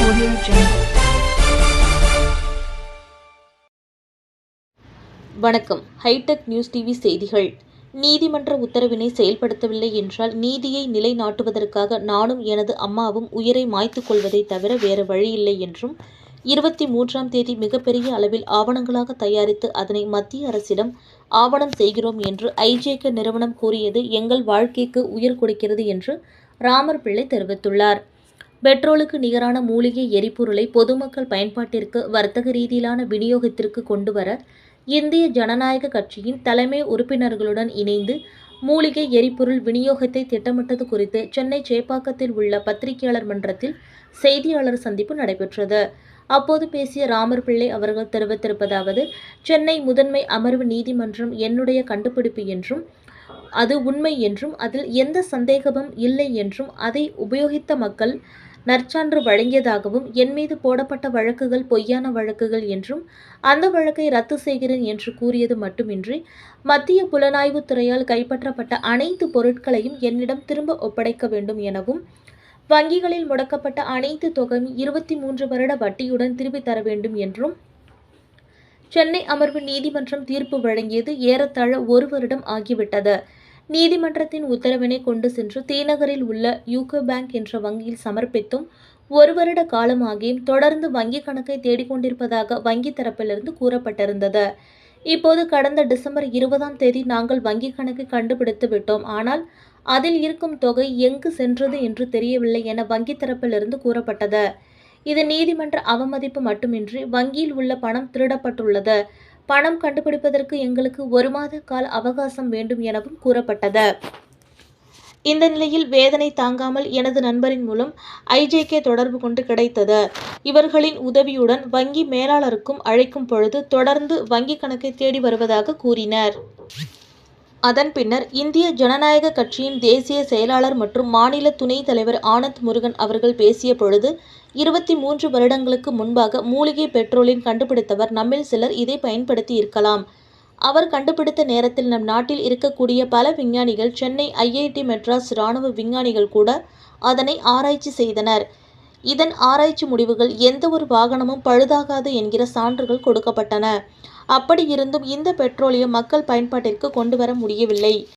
Audio Jungle. வணக்கம் hi tech news TV செய்திகள் நீதிமன்ற உத்தரவினை செயல்படுத்தவில்லை என்றால் நீதியை நிலைநாட்டுவதற்காக நானும் எனது அம்மாவும் உயிரை மாய்த்துக் கொள்வதை தவிர வேறு வழியில்லை என்றும் இருபத்தி மூன்றாம் தேதி மிகப்பெரிய அளவில் ஆவணங்களாக தயாரித்து அதனை மத்திய அரசிடம் ஆவணம் செய்கிறோம் என்று ஐஜேக நிறுவனம் கூறியது எங்கள் வாழ்க்கைக்கு உயிர் கொடுக்கிறது என்று ராமர் பிள்ளை தெரிவித்துள்ளார் பெட்ரோலுக்கு நிகரான மூலிகை எரிபொருளை பொதுமக்கள் பயன்பாட்டிற்கு வர்த்தக ரீதியிலான விநியோகத்திற்கு கொண்டுவர இந்திய ஜனநாயக கட்சியின் தலைமை உறுப்பினர்களுடன் இணைந்து மூலிகை எரிபொருள் விநியோகத்தை திட்டமிட்டது குறித்து சென்னை சேப்பாக்கத்தில் உள்ள பத்திரிகையாளர் மன்றத்தில் செய்தியாளர் சந்திப்பு நடைபெற்றது. அப்போது பேசிய ராமர் பிள்ளை அவர்கள் தெரிவித்திருப்பதாவது சென்னை முதன்மை அமர்வு நீதிமன்றம் என்னுடைய கண்டுபிடிப்பு என்றும் அது உண்மை என்றும் அதில் எந்த சந்தேகமும் இல்லை என்றும் அதை உபயோகித்த மக்கள் நற்சான்று வழங்கியதாகவும் என் மீது போடப்பட்ட வழக்குகள் பொய்யான வழக்குகள் என்றும் அந்த வழக்கை ரத்து செய்கிறேன் என்று கூறியது மட்டுமின்றி மத்திய புலனாய்வுத் துறையால் கைப்பற்றப்பட்ட அனைத்து பொருட்களையும் என்னிடம் திரும்ப ஒப்படைக்க வேண்டும் எனவும் வங்கிகளில் முடக்கப்பட்ட அனைத்து தொகையும் இருபத்தி மூன்று வருட வட்டியுடன் திருப்பித் தர வேண்டும் என்றும் சென்னை அமர்வு நீதிமன்றம் தீர்ப்பு வழங்கியது ஏறத்தாழ ஒரு வருடம் ஆகிவிட்டது. நீதிமன்றத்தின் உத்தரவினை கொண்டு சென்று தீநகரில் உள்ள யூகோ பேங்க் என்ற வங்கியில் சமர்ப்பித்தும் ஒரு வருட காலமாகியும் தொடர்ந்து வங்கி கணக்கை தேடிக்கொண்டிருப்பதாக வங்கி தரப்பிலிருந்து கூறப்பட்டிருந்தது. இப்போது கடந்த டிசம்பர் இருபதாம் தேதி நாங்கள் வங்கி கணக்கை கண்டுபிடித்து விட்டோம். ஆனால் அதில் இருக்கும் தொகை எங்கு சென்றது என்று தெரியவில்லை என வங்கி தரப்பிலிருந்து கூறப்பட்டது. இது நீதிமன்ற அவமதிப்பு மட்டுமின்றி வங்கியில் உள்ள பணம் திருடப்பட்டுள்ளது. பணம் கண்டுபிடிப்பதற்கு எங்களுக்கு ஒரு மாத கால அவகாசம் வேண்டும் எனவும் கூறப்பட்டது. இந்த நிலையில் வேதனை தாங்காமல் எனது நண்பரின் மூலம் ஐஜேகே தொடர்பு கொண்டு கிடைத்தது. இவர்களின் உதவியுடன் வங்கி மேலாளருக்கும் அழைக்கும் பொழுது தொடர்ந்து வங்கி கணக்கை தேடி வருவதாக கூறினர். அதன் பின்னர் இந்திய ஜனநாயக கட்சியின் தேசிய செயலாளர் மற்றும் மாநில துணைத் தலைவர் ஆனந்த் முருகன் அவர்கள் பேசிய பொழுது இருபத்தி மூன்று வருடங்களுக்கு முன்பாக மூலிகை பெட்ரோலின் கண்டுபிடித்தவர் நம்மில் சிலர் இதை பயன்படுத்தி இருக்கலாம். அவர் கண்டுபிடித்த நேரத்தில் நம் நாட்டில் இருக்கக்கூடிய பல விஞ்ஞானிகள் சென்னை ஐஐடி மெட்ராஸ் இராணுவ விஞ்ஞானிகள் கூட அதனை ஆராய்ச்சி செய்தனர். இதன் ஆராய்ச்சி முடிவுகள் எந்த ஒரு வாகனமும் பழுதாகாது என்கிற சான்றுகள் கொடுக்கப்பட்டன. அப்படியிருந்தும் இந்த பெட்ரோலியம் மக்கள் பயன்பாட்டிற்கு கொண்டு வர முடியவில்லை.